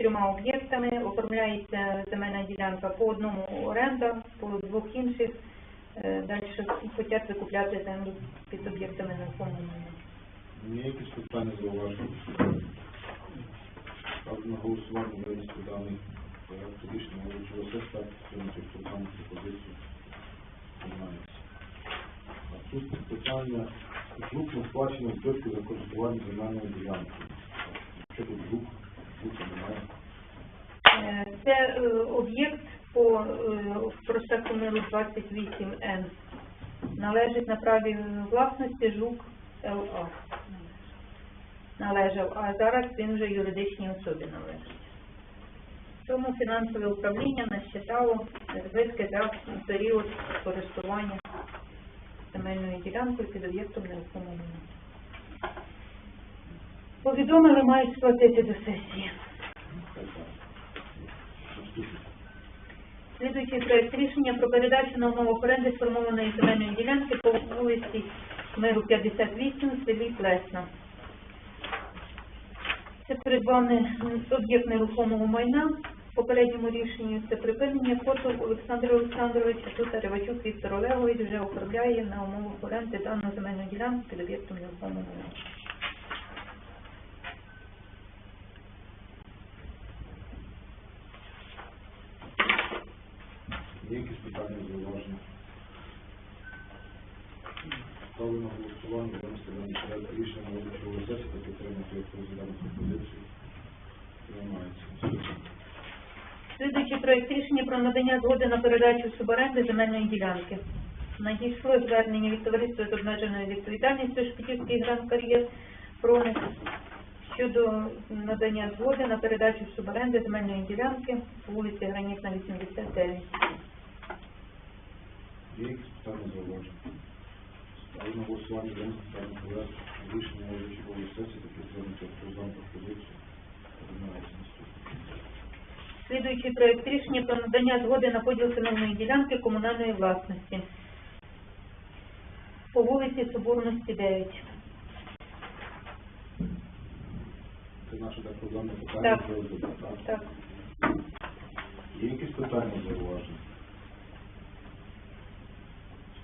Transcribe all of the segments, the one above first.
трьома об'єктами, оформляється земельна ділянка по одному оренда, по двох інших е, далі хочуть викупляти землю під об'єктами нерухомого майна. Є якісь питання зауваження? Ставлю на голосування винести даний проект рішення виборчого сesta, підтримати програму пропозицію. Приймається. А тут питання крупно сплачення збитку за користування земельною ділянкою. Що тут звук? Це е, об'єкт по е, проспекту Миру 28Н. Належить на праві власності ЖУК ЛА. Належав, а зараз він вже юридичній особі належить. Тому фінансове управління насчитало збитки за період користування земельною ділянкою під об'єктом нерухомого майна. Повідомили, мають сплатити до сесії. Слідуючий проект рішення про передачу на умовах оренди сформованої земельної ділянки по вулиці Миру 58 в селі Плесна. Це придбаний об'єкт нерухомого майна. В попередньому рішенні це припинення фото Олександра Олександровича. Тут Ревачук Віктор Олегович вже оформляє на умовах оренди дану земельну ділянку під об'єктом нерухомого майна. Є якісь питання зауваження? Ставлю на голосування даний проект рішення виборчого сесії та підтримати як пропозицію. Приймається. Слідуючий проект рішення про надання згоди на передачу суборенди земельної ділянки. Надійшло звернення від товариства з обмеженою відповідальністю Шпитівський гранд кар'єр Проник щодо надання згоди на передачу суборенди земельної ділянки вулиці Гранітна, 89. Є якісь питання зауваження? Ставлю на голосування винести даний проект рішення виборчого сесії та підтримати розглядану пропозицію. Наступне. Слідуючий проект рішення про надання згоди на поділ земельної ділянки комунальної власності по вулиці Соборності 9. Це наше так проблемне питання? Так. Є якісь питання зауваження?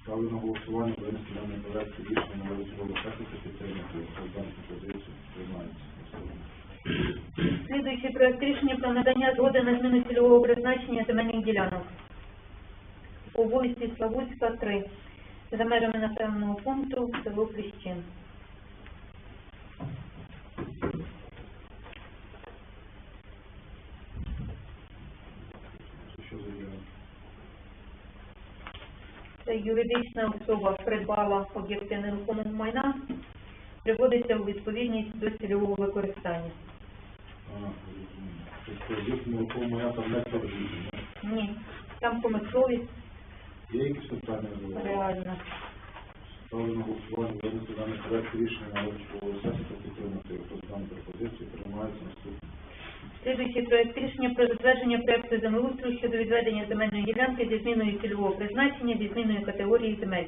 Ставлю на голосування винести даної проект рішення на виборчого сесії підтримати Президент пропозицію. Приймається. Слідуючий проект рішення про надання згоди на зміну цільового призначення земельних ділянок по вулиці Славутська, 3, за межами населеного пункту село Пліщин. Це що за ділянка? Це юридична особа придбала об'єкти нерухомого майна, приводиться у відповідність до цільового використання. Тобто об'єкт нерухомого я там не торгує. Ні, там промисловість Є якісь питання зауваження? реальна. Ставлю на голосування винести даний проект рішення на виборчого сесії та підтримати як розглядану пропозицію. Приймається. Наступне. Слідуючий проект рішення про затвердження проекту землеустрою щодо відведення земельної ділянки зі зміною цільового призначення, зі зміною категорії земель,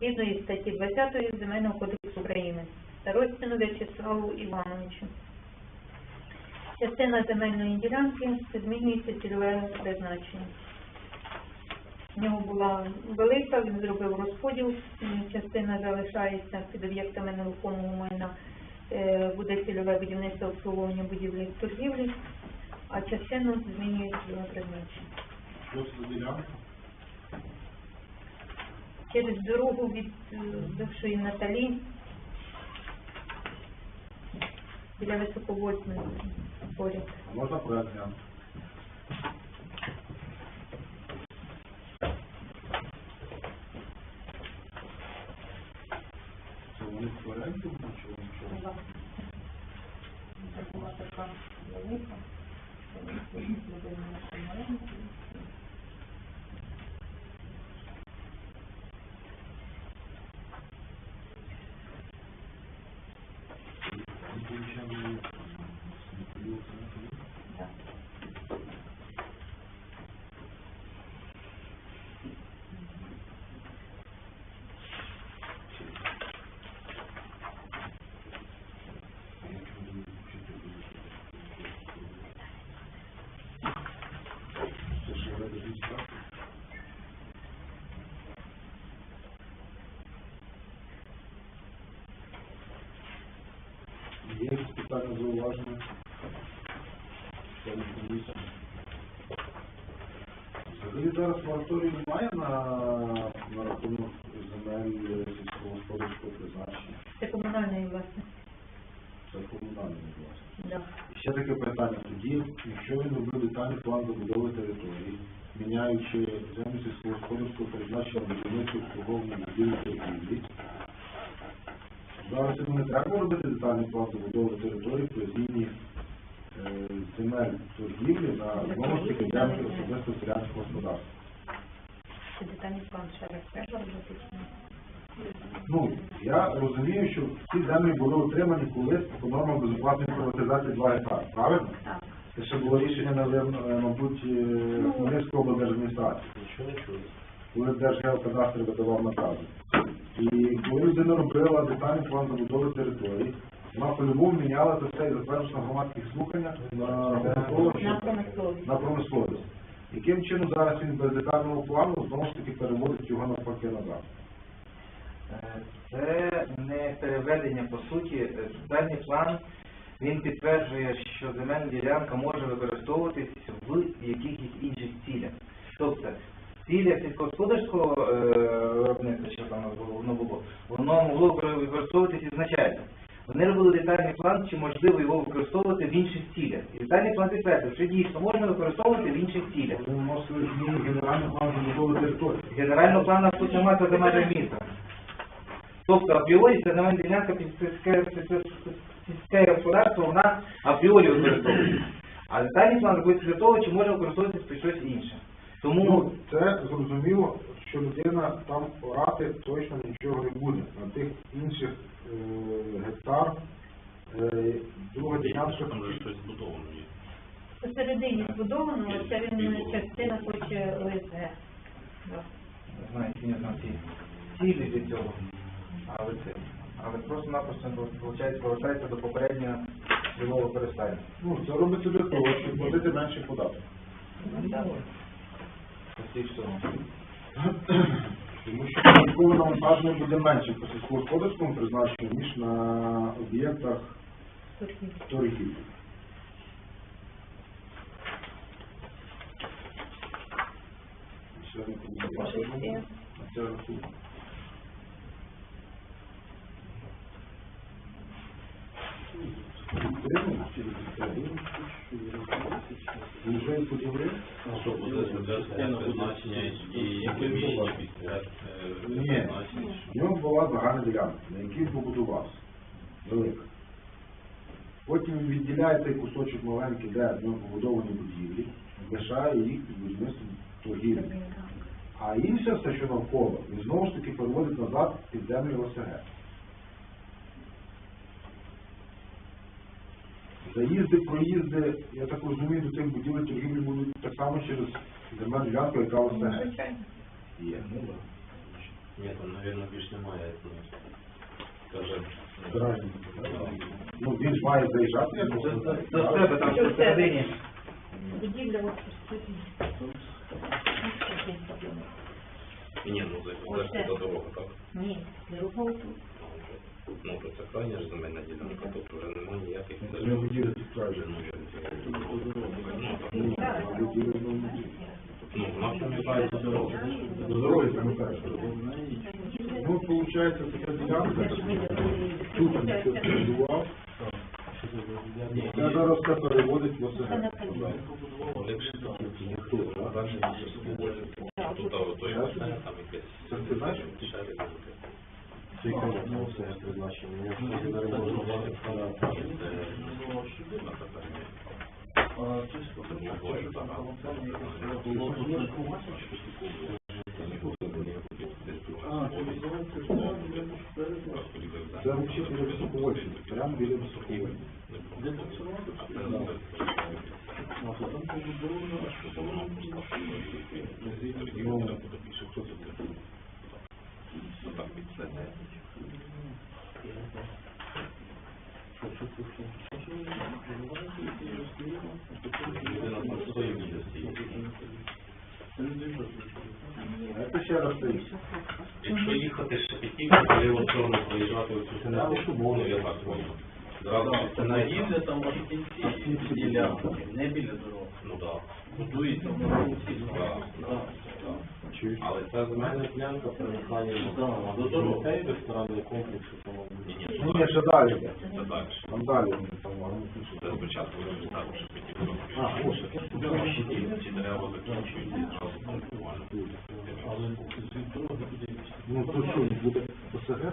згідно із статті 20 Земельного кодексу України. Старостину В'ячеславу Івановичу. Частина земельної ділянки змінюється цільове призначення. В нього була велика, він зробив розподіл, частина залишається під об'єктами нерухомого майна, буде цільове будівництво обслуговування будівлі торгівлі, а частину змінює цільове призначення. Через дорогу від е, бившої Наталі біля високовольтної поряд. Можна проект глянути? Це вони в оренду чи вони що? Це була така велика. Питання зауваження? Взагалі зараз мораторій немає на, на рахунок земель сільськогосподарського призначення. Це комунальної власне. Це комунальний власне. Да. Ще таке питання. Тоді, якщо він робив детальний план забудови зараз йому не треба робити детальний план забудови території при зміні е, земель торгівлі на знову ж таки землі особисто селянського господарства. Це детальний план ще раз треба робити. чи ні? Ну, я розумію, що ці землі були отримані колись по нормам безоплатної приватизації 2 гектари, правильно? Так. Це ще було рішення, напевно, е, мабуть, е, Хмельницької облдержадміністрації, коли Держгеокадастр видавав накази. І коли людина робила детальний план забудови території, вона по-любому міняла це все і затверджено на громадських слуханнях на рахунок того, На що промисловість. на промисловість. Яким чином зараз він без детального плану знову ж таки переводить його навпаки назад? Е, Це не переведення по суті. Е, Детальний план він підтверджує, що земельна ділянка може використовуватись в якихось інших цілях. Тобто цілях сільськогосподарського е, виробництва, що там воно було, воно могло використовуватись ізначально. Вони робили детальний план, чи можливо його використовувати в інших цілях. І детальний план підтвердив, що дійсно можна використовувати в інших цілях. Вони вносили зміни в генеральний план забудови території. Генерального плану тут немає за межами міста. Тобто апріорі це земельна ділянка під сільське сільське господарство, вона апріорі використовується. А детальний план робиться для того, чи може використовуватися під щось інше. Тому Ну, це зрозуміло, що людина там орати точно нічого не буде. На тих інших е, гектар е, друга ділянка Там же щось збудовано є. Посередині збудовано, а це він частина хоче ОСГ. Да. не знаю, ці цілі для цього. Але це. Але просто-напросто виходить, повертається до попереднього цільового використання. Ну, це робиться для того, щоб платити менше всього. Тому що податкове навантаження буде менше по сільськогосподарському призначенню, ніж на об'єктах торгівлі. Члени комісії, ваша це рахунок? Підтримуємо чи не підтримуємо? Вже і поділили? Що буде призначення і приміщення під е, Ні, в нього була загальна ділянка, на якій побудувався. Велика. Потім він відділяє цей кусочок маленький, де в нього побудовані будівлі, лишає їх під будівництвом торгівлі. А інше все, що навколо, він знову ж таки переводить назад під землю ОСГ. Заїзди, проїзди, я так розумію, до цих будівель торгівлі будуть так само через земельну ділянку, яка ОСГ Звичайно. є. Ну, да. Ні, там, мабуть, більш немає. ну, Скаже, Правильно. Ну, він ж має заїжджати, як До можна до себе там. Будівля ось посередині. ні, ну Оце. це дорога, так? Ні, дорога тут. Ну, то це крайня ж земельна ділянка, тут вже немає ніяких Треба будівлю підтверджено. Ну, я- Ну, а. Ну, вона пам'ятається дорога. До дороги пам'ятаєш. Ну, виходить, така ділянка, тут він щось побудував. Я зараз це переводить в так. Ніхто, так? Дальше Тут, а от той там якесь. Це ти знаєш? Шарик буде. Це яке воно все призначення? Це взагалі біля високовольтів, прямо біля високовольтів. Ну, що це буде? Людина там стоїть біля стіни. Це стоїть. Якщо їхати з Шепетівки, коли от чорно проїжджати оцю сторону, ну, я так можу. Зразу Це це наїзди там аж в кінці ділянки, не біля дороги. Ну так. Будується в дорогу Так, так, так. Але ця земельна ділянка примикає до дороги ресторанний комплекс, тому ні, ні, Ну, ні, ще далі це так. Там далі вони там, пишуть. Це спочатку вони також хотіли робити. А, ось. Ці дерева закінчуються і зразу паркування. Але від дороги буде Ну, то що, буде ОСГ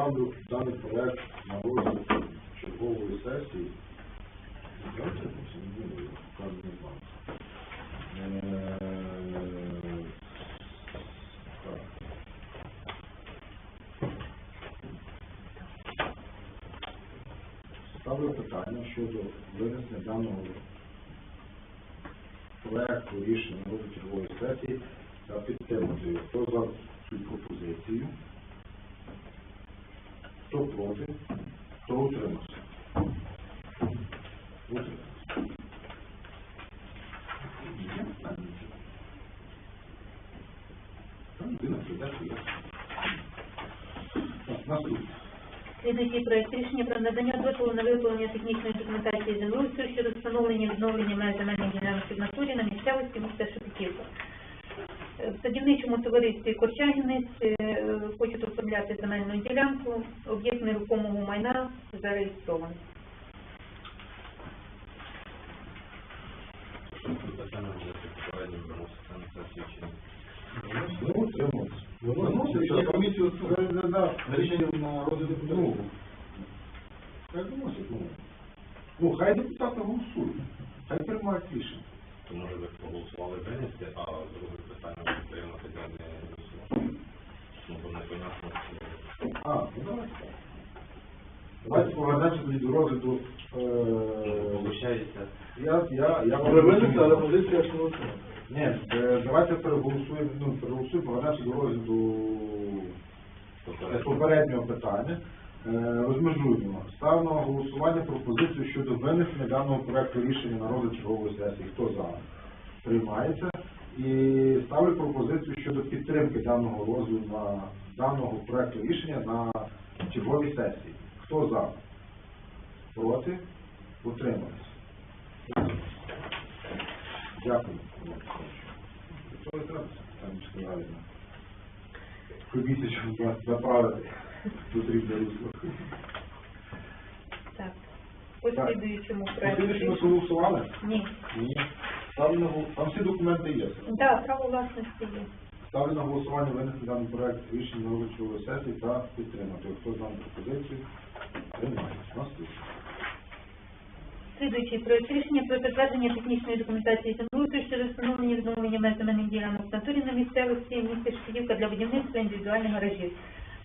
Ставлю даний проект на розгляд чергової сесії. Давайте буде, кажу, не знаю. Е, так. Ставлю питання щодо винесення даного проекту рішення на чергової сесії та підтримати його. Хто за цю пропозицію? Хто проти? Хто утримався? Утримався. Слідуючий проект рішення про надання дозволу на виготовлення технічної документації землеустрою щодо встановлення відновлення меж земельних ділянок в натурі на місцевості міста Шепетівка. Е, В садівничому товаристві Корчагінець оформляти земельну ділянку, об'єкт нерухомого майна зареєстрований. Ну, а комісію рішення на розгляд другу. Хай виносить, ну. Хай депутати голосують. Хай приймають рішення. То може ви проголосували винести, а друге питання буде приймати. Непонятно. А, ну давайте так. Давайте повернемося тоді до розгляду. Е, Получається, я, я, я винести, але позиція ж не. Ні, е, давайте переголосуємо, ну, переголосуємо, повернемося до розгляду е, попереднього питання. Е, Розмежуємо. Ставимо на голосування пропозицію щодо винесення даного проекту рішення на розгляд чергової сесії. Хто за? Приймається. І ставлю пропозицію щодо підтримки даного розгляду на даного проекту рішення на черговій сесії. Хто за? Проти? Утримались. Дякую. Там сказали. Комісію, направити. Потрібно русло. Так. По Так. слідуючому проекту. Послідуючи ми рішення- голосували? Ні. Ні. Ставлю на гол- Там всі документи є. Так, право власності є. Ставлю на голосування винести даний проект рішення на виборчої сесії та підтримати. Хто за пропозицію? Приймається. Наступне. Слідуючий проект рішення про затвердження технічної документації землеустрою щодо встановлення відновлення меж земельних ділянок в натурі на місцевості в місті Шпилівка для будівництва індивідуальних гаражів.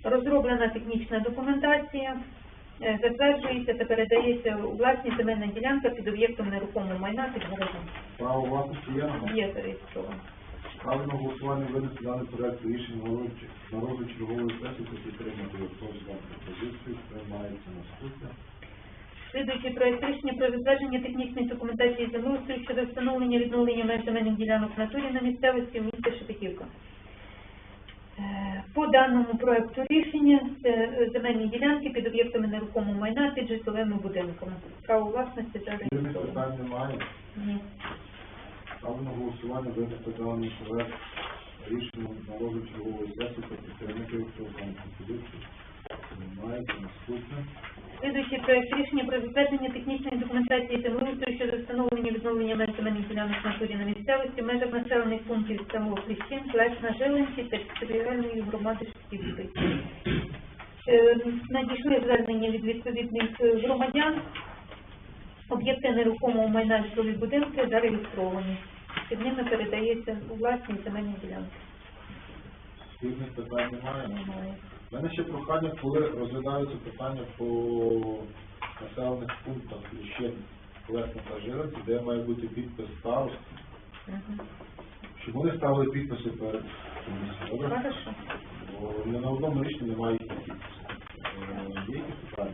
Розроблена технічна документація, затверджується та передається у власність земельна ділянка під об'єктом нерухомого майна під гаражем. Право власності є на Є зареєстровано. Ставлю на голосування винести даний проект рішення на розгляд- на розгляд чергової сесії та підтримати. За пропозицію? Приймається наступне. Слідуючий проект рішення про затвердження технічної документації землеустрою щодо встановлення відновлення меж земельних ділянок в натурі на місцевості в місті Шепетівка. Е, По даному проекту рішення земельні ділянки під об'єктами нерухомого майна під житловими будинками. Право власності та питань немає. Ні. Ставлю на голосування винести даний проект рішення на розгляд чергової сесії та. Хто за дану пропозицію? Приймається. Наступне. Слідуючий проект рішення про затвердження технічної документації землеустрою щодо встановлення відновлення меж земельних ділянок в натурі на місцевості в межах населених пунктів село Кліщин, Лесна Жилинці та територіальної громади Шківської. Е, Надійшли звернення від відповідних громадян. Об'єкти нерухомого майна житлові будинки зареєстровані. Під ними передається у власність земельні ділянки. Спільних питань немає. Немає. У мене ще прохання, коли розглядаються питання по населених пунктах ще Лесна та Жиренці, де має бути підпис старост, щоб вони ставили підписи перед комісією. Бо на одному рішенні немає їх підписів. Е, Є якісь питання?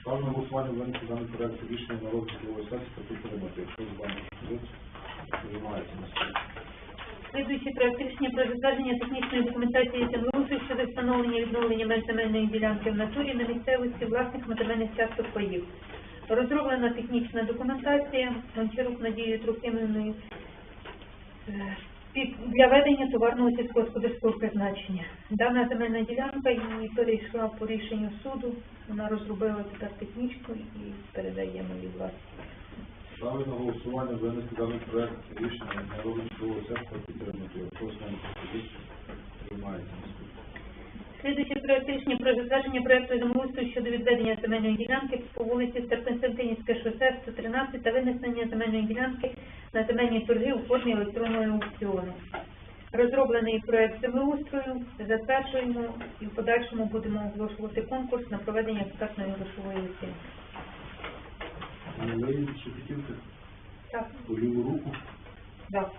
Ставлю на голосування винести даний проект рішення на розгляд судової сесії та підтримати. Якщо з вами приймається наступне. Слідуючий проект рішення про затвердження технічної документації землеустрою щодо встановлення і відновлення меж ділянки в натурі на місцевості власних мотивальних часток паїв. Розроблена технічна документація Гончарук Надією Трохимівною е, для ведення товарного сільськогосподарського призначення. Дана земельна ділянка її перейшла по рішенню суду. Вона розробила тепер технічку і передаємо її власність. Ставлю на голосування винести даний проект рішення на судової сесії та підтримати. Якщо з вами пропозиція, приймається. Слідуючий проект рішення про затвердження проекту землеустрою щодо відведення земельної ділянки по вулиці Староконстантинівське шосе 113 та винесення земельної ділянки на земельні торги у формі електронного аукціону. Розроблений проект землеустрою, затверджуємо і в подальшому будемо оголошувати конкурс на проведення експертної грошової оцінки. Її шепетівки Так, по ліву руку. так.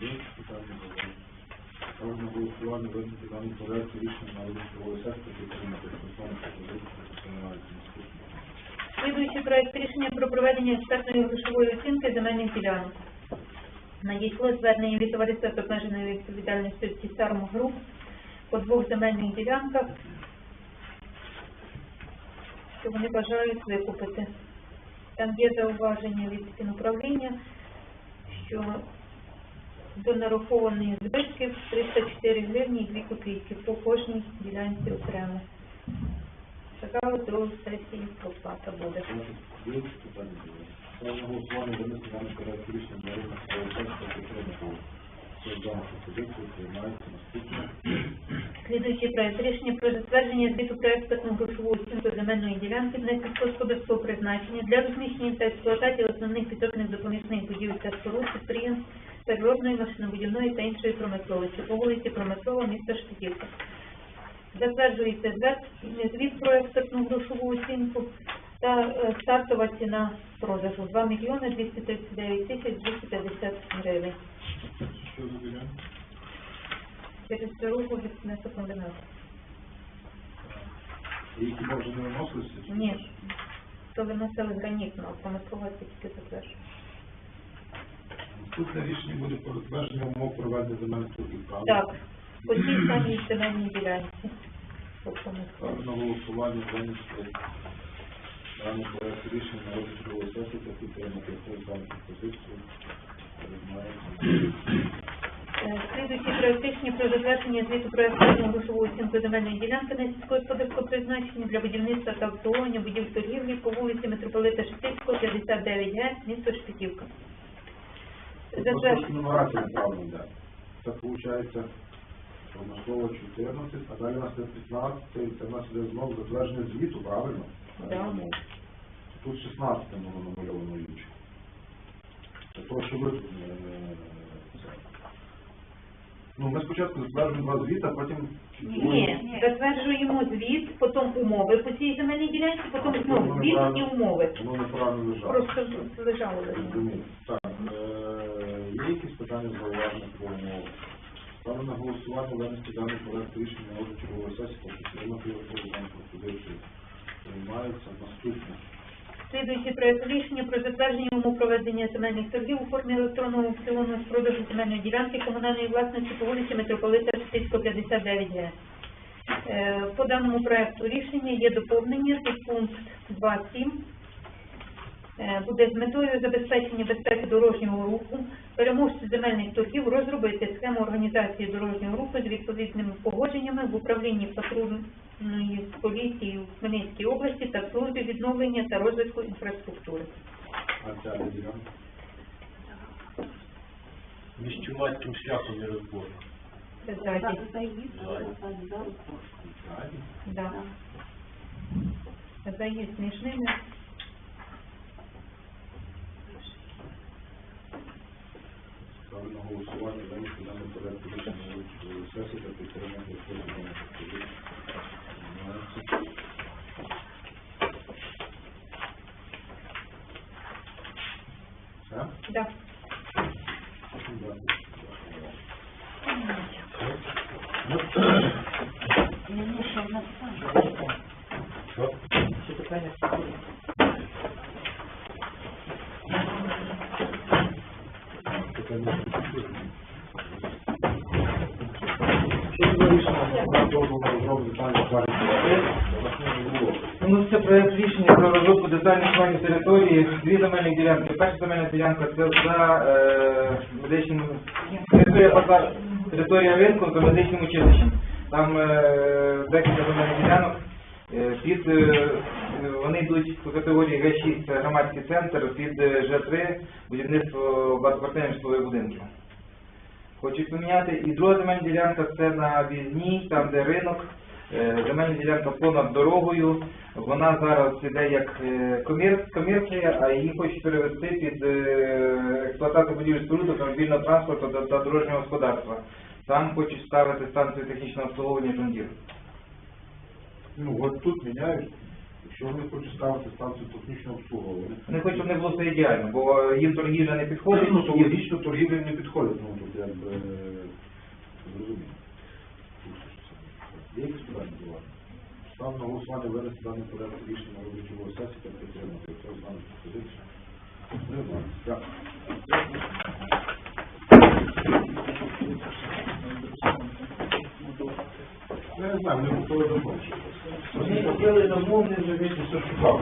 Є питання немає. Ставлю на голосування винести даний проект рішення на сесії та підтримати. Вами пропозиція, приймається наступне. Слідуючий проект рішення про проведення експертної грошової оцінки земельних ділянок. Надійшло звернення від товариства з обмеженою відповідальністю «Тісарм Груп» по двох земельних ділянках, що вони бажають викупити. Там є зауваження від фінуправління, що до нарахованих збитків 304 гривні і 2 копійки по кожній ділянці окремо. Така до сесії проплата буде. На голосування винести проект рішення на розгляд наступне. Слідуючий проект рішення про затвердження звіту про експертну грошову оцінку земельної ділянки для сільськогосподарського призначення для розміщення та експлуатації основних підтопних допоміжних будівель та споруд підприємств природної, машинобудівної та іншої промисловості по вулиці Промислова, місто Шпитівка. Затверджується звіт про експертну грошову оцінку та е, стартова ціна продажу 2 мільйони 239 тисяч 250 гривень. Що за ділянка? Через дорогу від м'ясокомбінату. Її хіба вже не виносилися? Ні. То виносили гранітно, а промислова це тільки затверджує. Наступне рішення буде про затвердження умов проведення земельних торгів, правда? Так, по цій самій земельній ділянці. Ставлю на голосування винести даний проект рішення на розгляд сесії та підтримати. Якщо з вами пропозицію, Е, Слідуючий про затвердження звіту про експертну грошову оцінку земельної ділянки на сільськогосподарського призначення для будівництва та обслуговування будівель торгівлі по вулиці Митрополита Шептицького, 59Г, місто Шпитівка. Тут Затвер- трошки нумерація неправильно йде. Це виходить промислово 14, а далі у нас є 15, це в нас іде знову затвердження звіту, правильно? Ну, Тут 16 воно намальовано інше. Це то, що ви е. Ну, ми спочатку затверджуємо два звіта, потім Ні, затверджуємо звіт, потім умови по цій земельній ділянці, потім знову звіт і умови. Воно неправильно лежало. Просто лежало. Розумію. Так, е, є якісь питання зауваження по умовам? Ставлю на голосування винести даний проект рішення на чергової сесії, поки підтримати його про дану пропозицію. Приймається наступне. Слідуючий проект рішення про затвердження умов проведення земельних торгів у формі електронного аукціону з продажу земельної ділянки комунальної власності по вулиці Митрополита Шестицького, 59 г. Е, По даному проекту рішення є доповнення під пункт 2.7. Е, Буде з метою забезпечення безпеки дорожнього руху, переможці земельних торгів розробити схему організації дорожнього руху з відповідними погодженнями в управлінні патрульної поліції в Хмельницькій області та в службі відновлення та розвитку інфраструктури. А ця ділянка? Між чумацьким шляхом і розбору. Це ззаді. Да. Заїзд між ними. Ставлю на голосування винести даний проект рішення сесії та підтримати. Все? Да. Дякую. Що? Ще питання? Питання Що за рішення на дозволу на розробку детальних планів території? Ну, це проект рішення про розробку детальних планів території, дві земельні ділянки. Перша земельна ділянка це за е, медичним територія територія ринку за медичним училищем. Там е, декілька земельних ділянок. Е, Під, е, вони йдуть по категорії Г6, це громадський центр, під е, Ж3 будівництво багатоквартирних будинків. Хочуть поміняти. І друга земельна ділянка це на Візній, там де ринок. Е, Земельна ділянка понад дорогою. Вона зараз іде як е, комірція, а її хочуть перевести під експлуатацію будівель споруд автомобільного транспорту та, дорожнього господарства. Там хочуть ставити станцію технічного обслуговування «Жондір». Ну, от тут міняють. Якщо вони хочуть ставити станцію технічного обслуговування, Вони хочуть, щоб не було все ідеально, бо їм торгівля не підходить. ну, то логічно торгівлі не підходить, ну, тут якби, е, зрозуміло. Є якісь питання до вас? Ставлю на голосування винести даний порядок рішення робочого сесії та підтримати. Хто з нами пропозицію? Не знаю. Дякую. Я не знаю, ми готові до Вони хотіли домовлення зробити, що шукав.